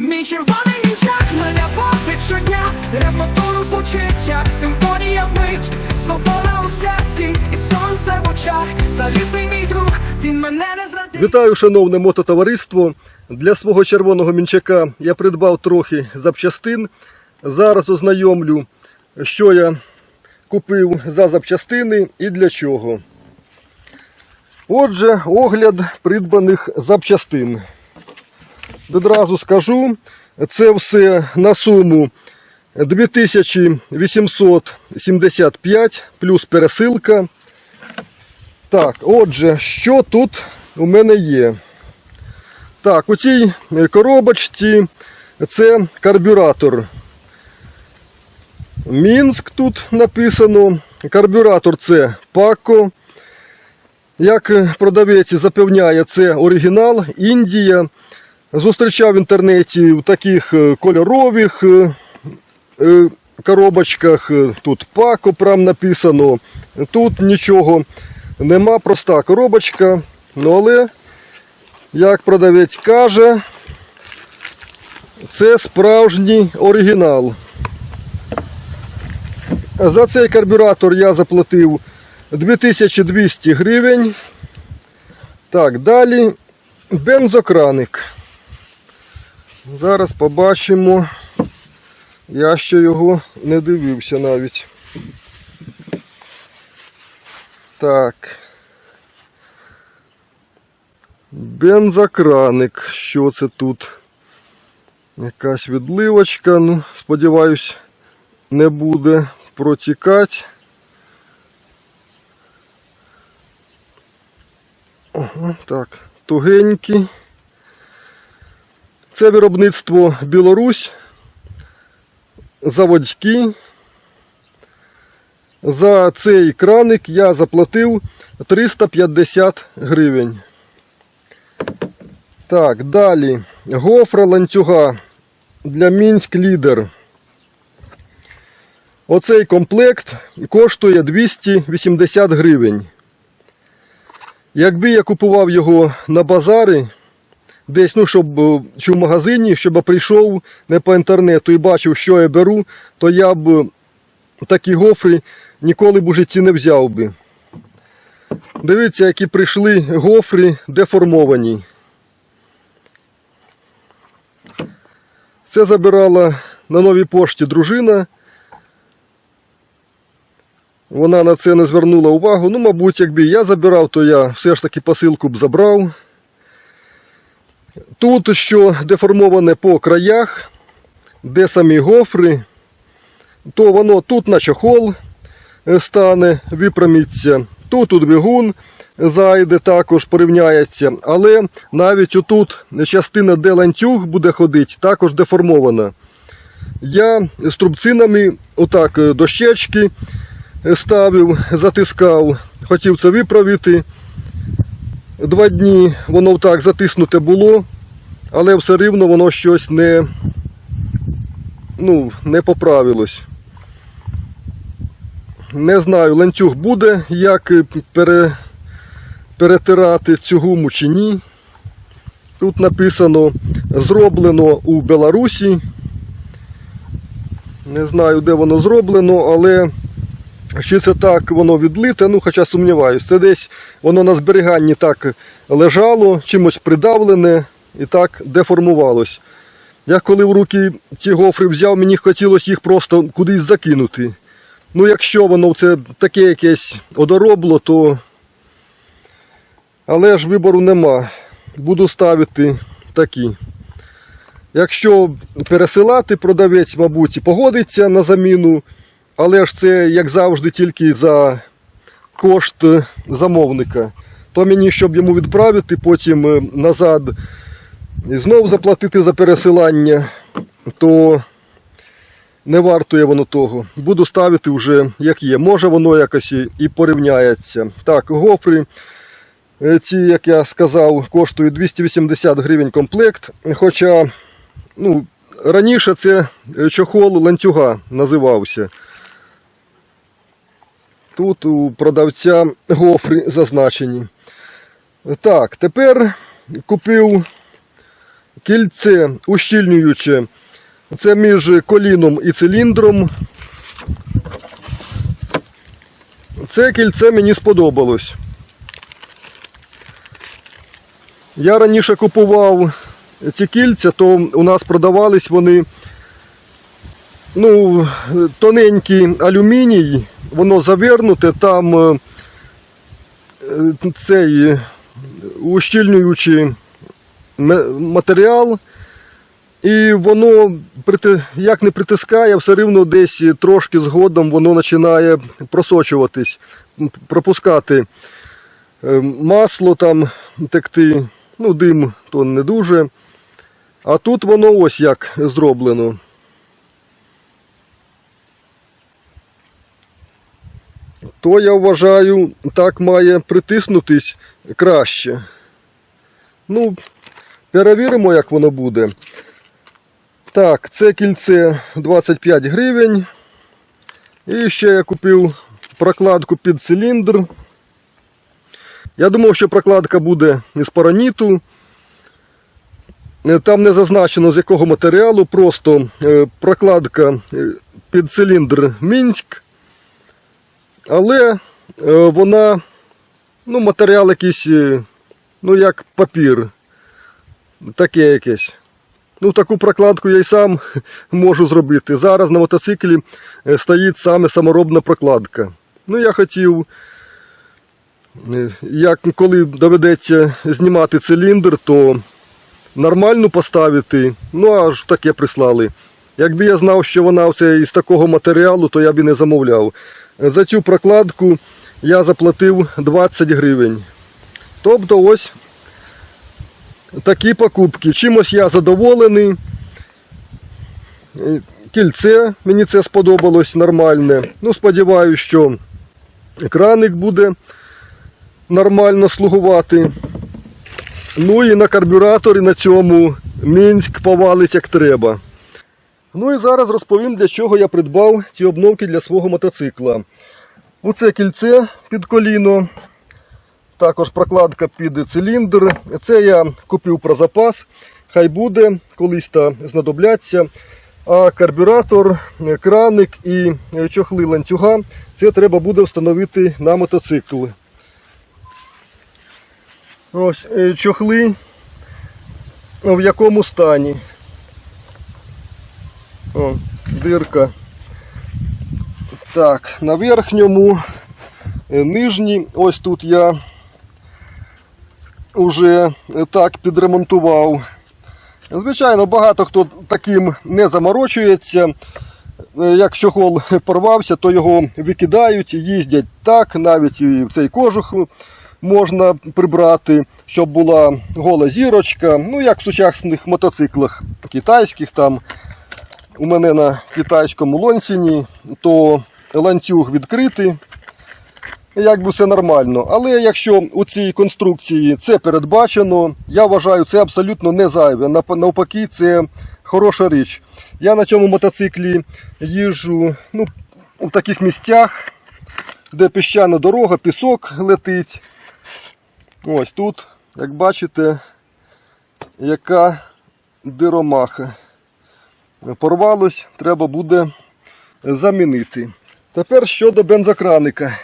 Мій червоний мічак мене возить щодня Рев мотору звучить, як симфонія мить Свобода у серці і сонце в очах Залізний мій друг, він мене не зрадить Вітаю, шановне мототовариство. Для свого червоного мінчака я придбав трохи запчастин. Зараз ознайомлю, що я купив за запчастини і для чого. Отже, огляд придбаних запчастин. Відразу скажу, це все на суму 2875 плюс пересилка. Так, отже, що тут у мене є? Так, у цій коробочці це карбюратор. Мінськ тут написано. Карбюратор це Пако. Як продавець запевняє, це оригінал, Індія. Зустрічав в інтернеті в таких е, кольорових е, е, коробочках. Тут Пако прям написано. Тут нічого нема, проста коробочка. Ну але, як продавець каже, це справжній оригінал. За цей карбюратор я заплатив 2200 гривень. Так, далі бензокраник. Зараз побачимо. Я ще його не дивився навіть. Так. Бензокраник. Що це тут? Якась відливочка. Ну, сподіваюсь, не буде протікати. Ага, так, тугенький. Це виробництво Білорусь. Заводський. За цей краник я заплатив 350 гривень. Так, далі. Гофра ланцюга для Мінськ Лідер. Оцей комплект коштує 280 гривень. Якби я купував його на базарі, десь, ну, щоб е, чи в магазині, щоб я прийшов не по інтернету і бачив, що я беру, то я б такі гофри ніколи б у житті не взяв би. Дивіться, які прийшли гофри деформовані. Це забирала на новій пошті дружина. Вона на це не звернула увагу. Ну, мабуть, якби я забирав, то я все ж таки посилку б забрав. Тут що деформоване по краях, де самі гофри, то воно тут на чохол е, стане, випрямиться. Тут у двигун зайде, також порівняється. Але навіть отут частина, де ланцюг буде ходити, також деформована. Я з трубцинами, отак, е, дощечки ставив, затискав, хотів це виправити. Два дні воно так затиснуте було, але все рівно воно щось не, ну, не поправилось. Не знаю, ланцюг буде, як пере, перетирати цю гуму чи ні. Тут написано зроблено у Білорусі. Не знаю, де воно зроблено, але чи це так воно відлите, ну хоча сумніваюся. Це десь воно на зберіганні так лежало, чимось придавлене і так деформувалось. Я коли в руки ці гофри взяв, мені хотілося їх просто кудись закинути. Ну, якщо воно це таке якесь одоробло, то. Але ж вибору нема. Буду ставити такі. Якщо пересилати, продавець, мабуть, погодиться на заміну. Але ж це, як завжди, тільки за кошт замовника. То мені, щоб йому відправити, потім е, назад і знов заплатити за пересилання, то не вартує воно того. Буду ставити вже як є. Може воно якось і- порівняється. Так, гофри. е, Ці, як я сказав, коштують 280 гривень комплект. Хоча ну, раніше це е, чохол ланцюга називався. Тут у продавця гофри зазначені. Так, тепер купив кільце ущільнююче. Це між коліном і циліндром. Це кільце мені сподобалось. Я раніше купував ці кільця, то у нас продавались вони ну, тоненький алюміній, воно завернуте, там е, е, цей е, ущільнюючий матеріал, і воно як не притискає, все рівно десь трошки згодом воно починає просочуватись, пропускати масло там текти, ну, дим то не дуже. А тут воно ось як зроблено. То я вважаю, так має притиснутись краще. Ну, перевіримо, як воно буде. Так, це кільце 25 гривень. І ще я купив прокладку під циліндр. Я думав, що прокладка буде із параніту. Е, Там не зазначено з якого матеріалу, просто е, прокладка е, під циліндр Мінськ. Але е, вона, ну, матеріал якийсь, е, ну, як папір. Таке якесь. Ну, таку прокладку я й сам можу зробити. Зараз на мотоциклі е, стоїть саме саморобна прокладка. Ну, я хотів, як коли доведеться знімати циліндр, то нормальну поставити, ну аж таке прислали. Якби я знав, що вона із такого матеріалу, то я б і не замовляв. За цю прокладку я заплатив 20 гривень. Тобто ось такі покупки. Чимось я задоволений. Е, Кільце, мені це сподобалось нормальне. Ну, сподіваюся, що краник буде нормально слугувати. Ну і на карбюраторі на цьому Мінськ повалить як треба. Ну і зараз розповім, для чого я придбав ці обновки для свого мотоцикла. Оце кільце під коліно, також прокладка під циліндр. Це я купив про запас. Хай буде, колись та знадобляться. А карбюратор, краник і чохли ланцюга це треба буде встановити на мотоцикл. Ось е, чохли в якому стані. О, дирка. Так, на верхньому, е, нижній, ось тут я вже так підремонтував. Звичайно, багато хто таким не заморочується. Е, Як чохол порвався, то його викидають, їздять так, навіть і цей кожух можна прибрати, щоб була гола зірочка. Ну, як в сучасних мотоциклах китайських там. У мене на китайському лонсіні, то ланцюг відкритий. Якби все нормально. Але якщо у цій конструкції це передбачено, я вважаю, це абсолютно не зайве. Навпаки, це хороша річ. Я на цьому мотоциклі їжджу ну, у таких місцях, де піщана дорога, пісок летить. Ось тут, як бачите, яка диромаха. Порвалось, треба буде замінити. Тепер щодо бензокраника.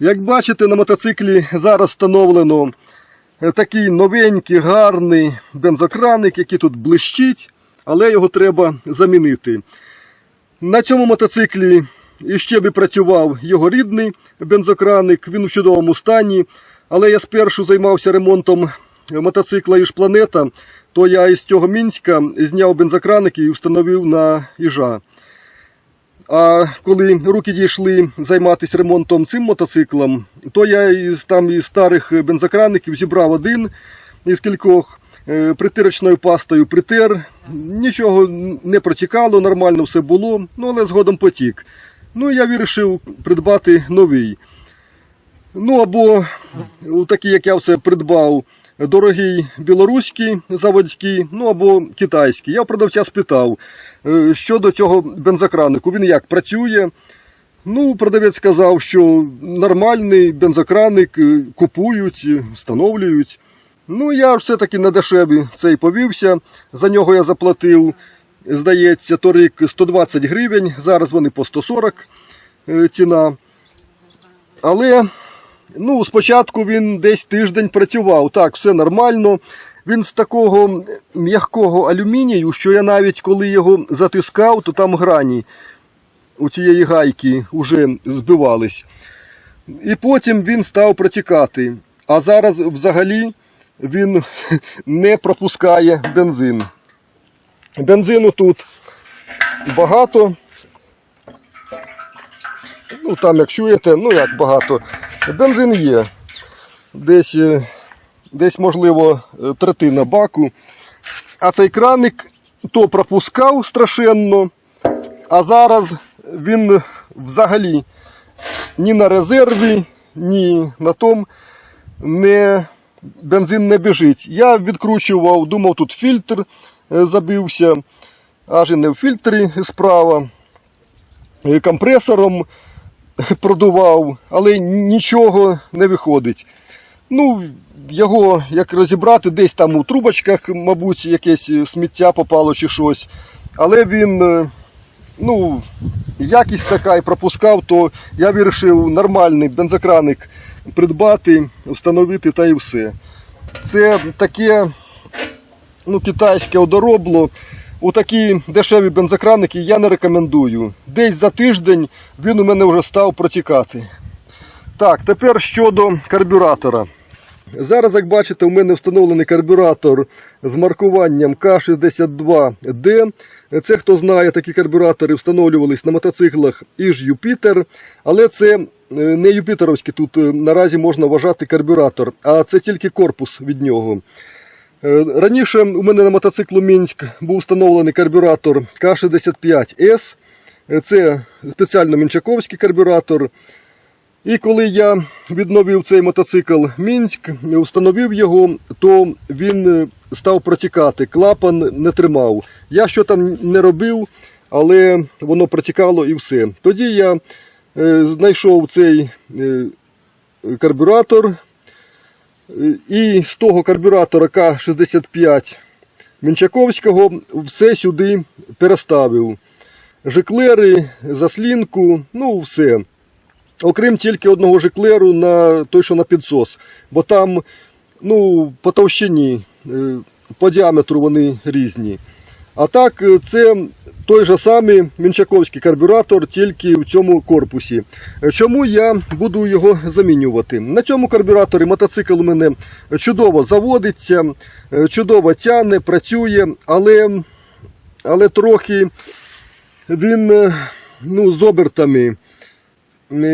Як бачите, на мотоциклі зараз встановлено е, такий новенький, гарний бензокраник, який тут блищить, але його треба замінити. На цьому мотоциклі іще би працював його рідний бензокраник, він у чудовому стані. Але я спершу займався ремонтом мотоцикла Іж-Планета, то я із цього Мінська зняв бензокраник і встановив на Іжа. А коли руки дійшли займатися ремонтом цим мотоциклом, то я із там із старих бензокраників зібрав один із кількох е, притирочною пастою притер. Нічого не протікало, нормально все було, ну але згодом потік. Ну я вирішив придбати новий. Ну або такий, як я це придбав, дорогий білоруський заводський, ну або китайський. Я продавця спитав е, щодо цього бензокранику. Він як працює. Ну, продавець сказав, що нормальний бензокраник е, купують, встановлюють. Ну, я все-таки на дешеві цей повівся. За нього я заплатив, здається, торік 120 гривень. Зараз вони по 140 е, ціна. Але ну, спочатку він десь тиждень працював. Так, все нормально. Він з такого м'якого алюмінію, що я навіть коли його затискав, то там грані у цієї гайки вже збивались. І потім він став протікати. А зараз взагалі він не пропускає бензин. Бензину тут багато. Ну, там, як чуєте, ну як багато. Бензин є. Десь, е, десь можливо, е, третина баку. А цей краник то пропускав страшенно, а зараз він взагалі ні на резерві, ні на том не, бензин не біжить. Я відкручував, думав, тут фільтр е, забився, аж і не в фільтрі справа. Компресором продував, але нічого не виходить. Ну, його як розібрати, десь там у трубочках, мабуть, якесь сміття попало чи щось. Але він, е, ну, якість така і пропускав, то я вирішив нормальний бензокраник придбати, встановити та і все. Це таке ну, китайське одоробло. У такі дешеві бензокраники я не рекомендую. Десь за тиждень він у мене вже став протікати. Так, тепер щодо карбюратора. Зараз, як бачите, у мене встановлений карбюратор з маркуванням К62D. Це, хто знає, такі карбюратори встановлювались на мотоциклах Іж Юпітер, але це е, не юпітеровський тут е, наразі можна вважати карбюратор, а це тільки корпус від нього. Е, Раніше у мене на мотоциклу Мінськ був встановлений карбюратор К65С. Е, Це спеціально мінчаковський карбюратор. І коли я відновив цей мотоцикл Мінськ, встановив його, то він е, став протікати, клапан не тримав. Я що там не робив, але воно протікало і все. Тоді я е, знайшов цей е, карбюратор, е, і з того карбюратора К65 Мінчаковського все сюди переставив. Жиклери, заслінку, ну все. Окрім тільки одного жиклеру на той, що на підсос. Бо там, ну, по товщині, е, по діаметру вони різні. А так, е, це той же самий мінчаковський карбюратор, тільки в цьому корпусі. Е, Чому я буду його замінювати? На цьому карбюраторі мотоцикл у мене чудово заводиться, е, чудово тягне, працює, але, але трохи він е, ну, з обертами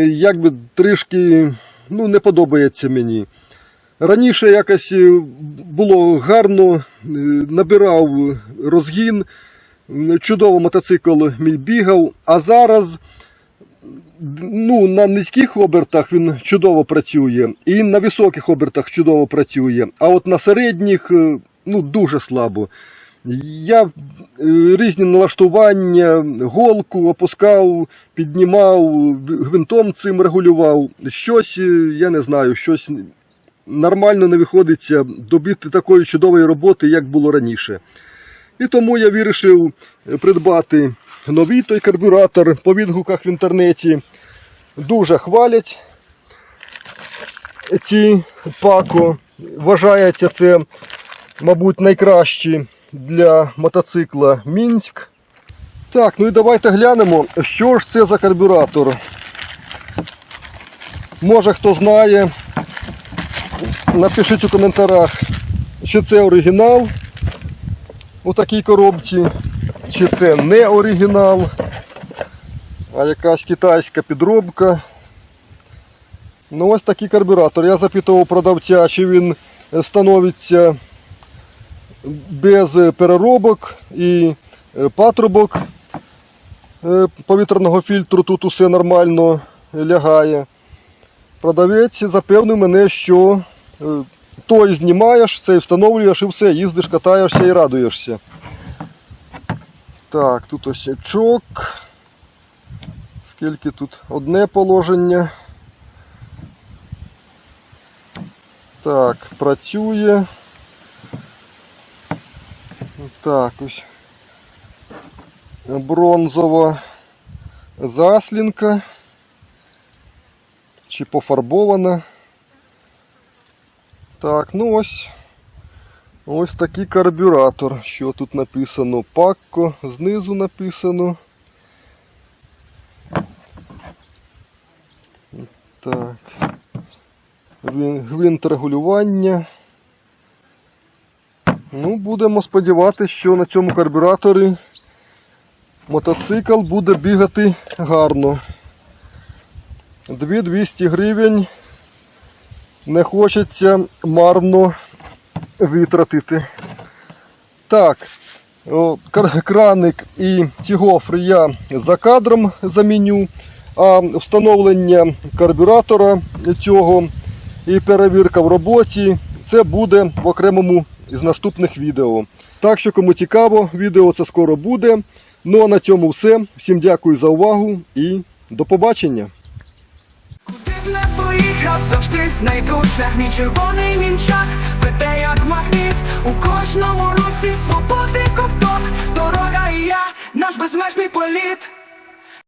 якби трішки ну, не подобається мені. Раніше якось було гарно, набирав розгін, чудово мотоцикл бігав, а зараз ну, на низьких обертах він чудово працює, і на високих обертах чудово працює, а от на середніх е, ну, дуже слабо. Я е, різні налаштування, голку опускав, піднімав, гвинтом цим регулював. Щось, е, я не знаю, щось нормально не виходиться добити такої чудової роботи, як було раніше. І тому я вирішив е, придбати новий той карбюратор по відгуках в інтернеті. Дуже хвалять ці пако. Вважається це, мабуть, найкращі для мотоцикла Мінськ. Так, ну і давайте глянемо, що ж це за карбюратор. Може хто знає, напишіть у коментарях, чи це оригінал у такій коробці, чи це не оригінал, а якась китайська підробка. Ну ось такий карбюратор. Я запитував продавця, чи він становиться без переробок і е, патрубок е, повітряного фільтру. Тут усе нормально лягає. Продавець запевнив мене, що е, той знімаєш, цей встановлюєш і все, їздиш, катаєшся і радуєшся. Так, тут ось очок. Скільки тут одне положення. Так, працює. Так, ось бронзова заслінка. Чи пофарбована. Так, ну ось. Ось такий карбюратор. Що тут написано? Пакко, знизу написано. Так. Гвин- Гвинт регулювання. Ну, будемо сподіватися, що на цьому карбюраторі мотоцикл буде бігати гарно. 2200 гривень не хочеться марно витратити. Так, краник і ті гофри я за кадром заміню, а встановлення карбюратора цього і перевірка в роботі це буде в окремому із наступних відео. Так що, кому цікаво, відео це скоро буде. Ну а на цьому все. Всім дякую за увагу і до побачення грав завжди знайду шлях червоний мінчак веде як магніт у кожному русі свободи ковток, дорога і я, наш безмежний політ.